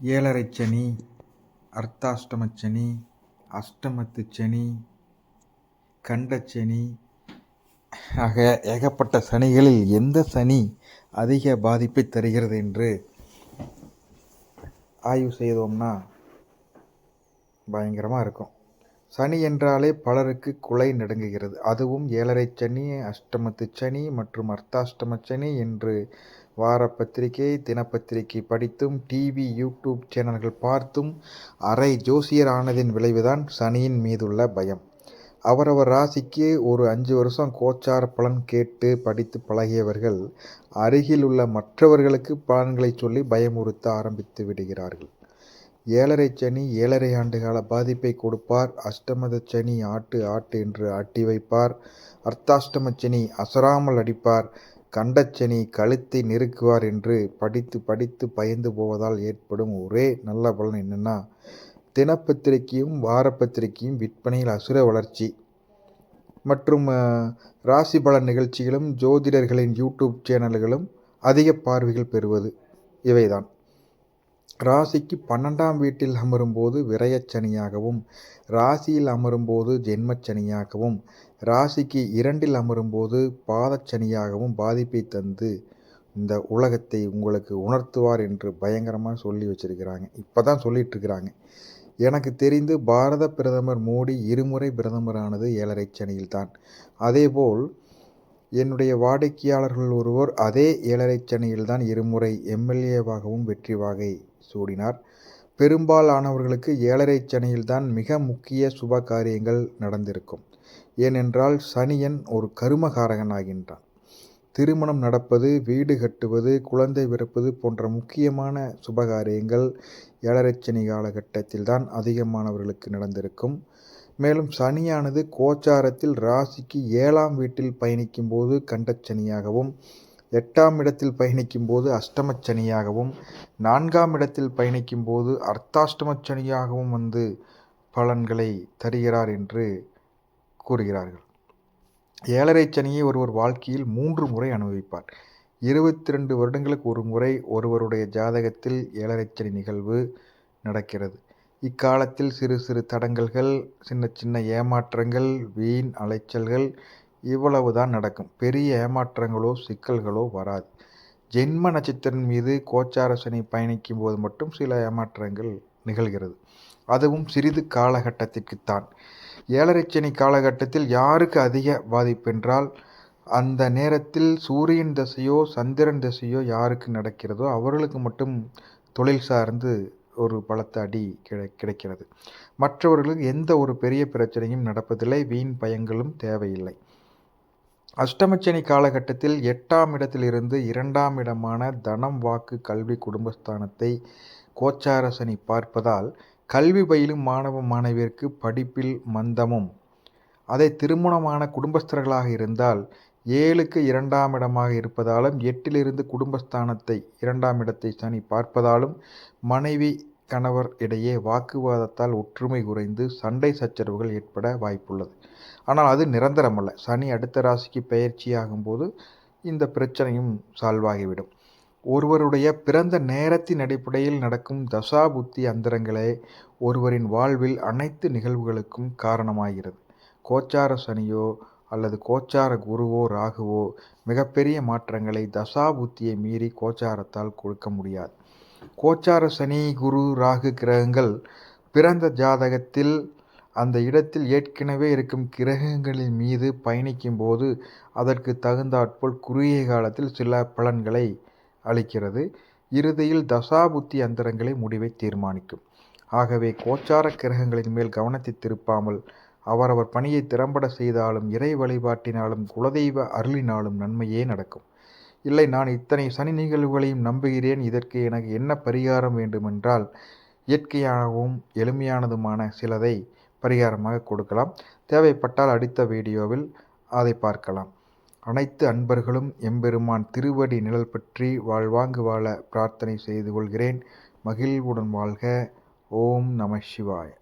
ஏழரை சனி அர்த்தாஷ்டம சனி அஷ்டமத்து சனி கண்டச்சனி ஆக ஏகப்பட்ட சனிகளில் எந்த சனி அதிக பாதிப்பை தருகிறது என்று ஆய்வு செய்தோம்னா பயங்கரமாக இருக்கும். சனி என்றாலே பலருக்கு குலை நடுங்குகிறது. அதுவும் ஏழரை சனி அஷ்டமத்து சனி மற்றும் அர்த்தாஷ்டம சனி என்று வார பத்திரிகை தினப்பத்திரிகை படித்தும் டிவி யூடியூப் சேனல்கள் பார்த்தும் அரை ஜோசியர் ஆனதின் விளைவுதான் சனியின் மீதுள்ள பயம். அவரவர் ராசிக்கு ஒரு அஞ்சு வருஷம் கோச்சார பலன் கேட்டு படித்து பழகியவர்கள் அருகில் உள்ள மற்றவர்களுக்கு பலன்களை சொல்லி பயமுறுத்த ஆரம்பித்து விடுகிறார்கள். ஏழரை சனி ஏழரை ஆண்டுகால பாதிப்பை கொடுப்பார். அஷ்டமத சனி ஆட்டு ஆட்டு என்று ஆட்டி வைப்பார். அர்த்தாஷ்டம சனி அசராமல் அடிப்பார். கண்டச்சனி கழுத்தை நெருக்குவார் என்று படித்து படித்து பயந்து போவதால் ஏற்படும் ஒரே நல்ல பலன் என்னென்னா தினப்பத்திரிகையும் வாரப்பத்திரிகையும் விற்பனையில் அசுர வளர்ச்சி. மற்றும் ராசி பலன் நிகழ்ச்சிகளும் ஜோதிடர்களின் யூடியூப் சேனல்களும் அதிக பார்வைகள் பெறுவது இவைதான். ராசிக்கு பன்னெண்டாம் வீட்டில் அமரும்போது விரயச்சனியாகவும் ராசியில் அமரும்போது ஜென்மச்சனியாகவும் ராசிக்கு இரண்டில் அமரும்போது பாதச்சனியாகவும் பாதிப்பை தந்து இந்த உலகத்தை உங்களுக்கு உணர்த்துவார் என்று பயங்கரமாக சொல்லி வச்சுருக்கிறாங்க. இப்போ தான் சொல்லிகிட்ருக்கிறாங்க எனக்கு தெரிந்து பாரத பிரதமர் மோடி இருமுறை பிரதமரானது ஏழரை சனியில்தான். அதேபோல் என்னுடைய வாடிக்கையாளர்கள் ஒருவர் அதே ஏழரை சனியில்தான் இருமுறை எம்எல்ஏவாகவும் வெற்றி வாகை சூடினார். பெரும்பாலானவர்களுக்கு ஏழரை சனியில்தான் மிக முக்கிய சுப காரியங்கள் நடந்திருக்கும். ஏனென்றால் சனியன் ஒரு கருமகாரகன் ஆகின்றான் திருமணம் நடப்பது வீடு கட்டுவது குழந்தை பிறப்பது போன்ற முக்கியமான சுபகாரியங்கள் ஏழரை சனி காலகட்டத்தில் தான் அதிகமானவர்களுக்கு நடந்திருக்கும். மேலும் சனியானது கோச்சாரத்தில் ராசிக்கு ஏழாம் வீட்டில் பயணிக்கும் போது கண்டச்சனியாகவும் எட்டாம் இடத்தில் பயணிக்கும் போது அஷ்டமச்சனியாகவும் நான்காம் இடத்தில் பயணிக்கும் போது அர்த்தாஷ்டமச்சனியாகவும் வந்து பலன்களை தருகிறார் என்று கூறுகிறார்கள். ஏழரை சனியை ஒருவர் வாழ்க்கையில் மூன்று முறை அனுபவிப்பார். இருபத்தி ரெண்டு வருடங்களுக்கு ஒரு முறை ஒருவருடைய ஜாதகத்தில் ஏழரை சனி நிகழ்வு நடக்கிறது. இக்காலத்தில் சிறு சிறு தடங்கல்கள் சின்ன சின்ன ஏமாற்றங்கள் வீண் அலைச்சல்கள் இவ்வளவு தான் நடக்கும். பெரிய ஏமாற்றங்களோ சிக்கல்களோ வராது. ஜென்ம நட்சத்திரம் மீது கோச்சார சனி பயணிக்கும் போது மட்டும் சில ஏமாற்றங்கள் நிகழ்கிறது. அதுவும் சிறிது காலகட்டத்திற்குத்தான். ஏழரை சனி காலகட்டத்தில் யாருக்கு அதிக பாதிப்பென்றால் அந்த நேரத்தில் சூரியன் திசையோ சந்திரன் திசையோ யாருக்கு நடக்கிறதோ அவர்களுக்கு மட்டும் தொழில் சார்ந்து ஒரு பலத்த அடி கிடை கிடைக்கிறது. மற்றவர்களுக்கு எந்த ஒரு பெரிய பிரச்சனையும் நடப்பதில்லை. வீண் பயங்களும் தேவையில்லை. அஷ்டமச்சனி காலகட்டத்தில் எட்டாம் இடத்திலிருந்து இரண்டாம் இடமான தனம் வாக்கு கல்வி குடும்பஸ்தானத்தை கோச்சார சனி பார்ப்பதால் கல்வி பயிலும் மாணவ மாணவியருக்கு படிப்பில் மந்தமும். அதை திருமணமான குடும்பஸ்தர்களாக இருந்தால் ஏழுக்கு இரண்டாம் இடமாக இருப்பதாலும் எட்டிலிருந்து குடும்பஸ்தானத்தை இரண்டாம் இடத்தை சனி பார்ப்பதாலும் மனைவி கணவர் இடையே வாக்குவாதத்தால் ஒற்றுமை குறைந்து சண்டை சச்சரவுகள் ஏற்பட வாய்ப்புள்ளது. ஆனால் அது நிரந்தரமல்ல. சனி அடுத்த ராசிக்கு பயிற்சியாகும் போது இந்த பிரச்சனையும் சால்வாகிவிடும். ஒருவருடைய பிறந்த நேரத்தின் அடிப்படையில் நடக்கும் தசா புத்தி அந்தரங்களே ஒருவரின் வாழ்வில் அனைத்து நிகழ்வுகளுக்கும் காரணமாகிறது. கோச்சார சனியோ அல்லது கோச்சார குருவோ ராகுவோ மிகப்பெரிய மாற்றங்களை தசா புத்தியை மீறி கோச்சாரத்தால் கொடுக்க முடியாது. கோச்சார சனி குரு ராகு கிரகங்கள் பிறந்த ஜாதகத்தில் அந்த இடத்தில் ஏற்கனவே இருக்கும் கிரகங்களின் மீது பயணிக்கும் போது அதற்கு தகுந்தாற்போல் குறுகிய காலத்தில் சில பலன்களை அளிக்கிறது. இறுதியில் தசாபுத்தி அந்தரங்களை முடிவை தீர்மானிக்கும். ஆகவே கோச்சார கிரகங்களின் மேல் கவனத்தை திருப்பாமல் அவரவர் பணியை திறம்பட செய்தாலும் இறை வழிபாட்டினாலும் குலதெய்வ அருளினாலும் நன்மையே நடக்கும். இல்லை நான் இத்தனை சனி நிகழ்வுகளையும் நம்புகிறேன். இதற்கு எனக்கு என்ன பரிகாரம் வேண்டுமென்றால் இயற்கையாகவும் எளிமையானதுமான சிலதை பரிகாரமாக கொடுக்கலாம். தேவைப்பட்டால் அடுத்த வீடியோவில் அதை பார்க்கலாம். அனைத்து அன்பர்களும் எம்பெருமான் திருவடி நிழல் பற்றி வாழ்வாங்கு வாழ பிரார்த்தனை செய்து கொள்கிறேன். மகிழ்வுடன் வாழ்க. ஓம் நம சிவாய்.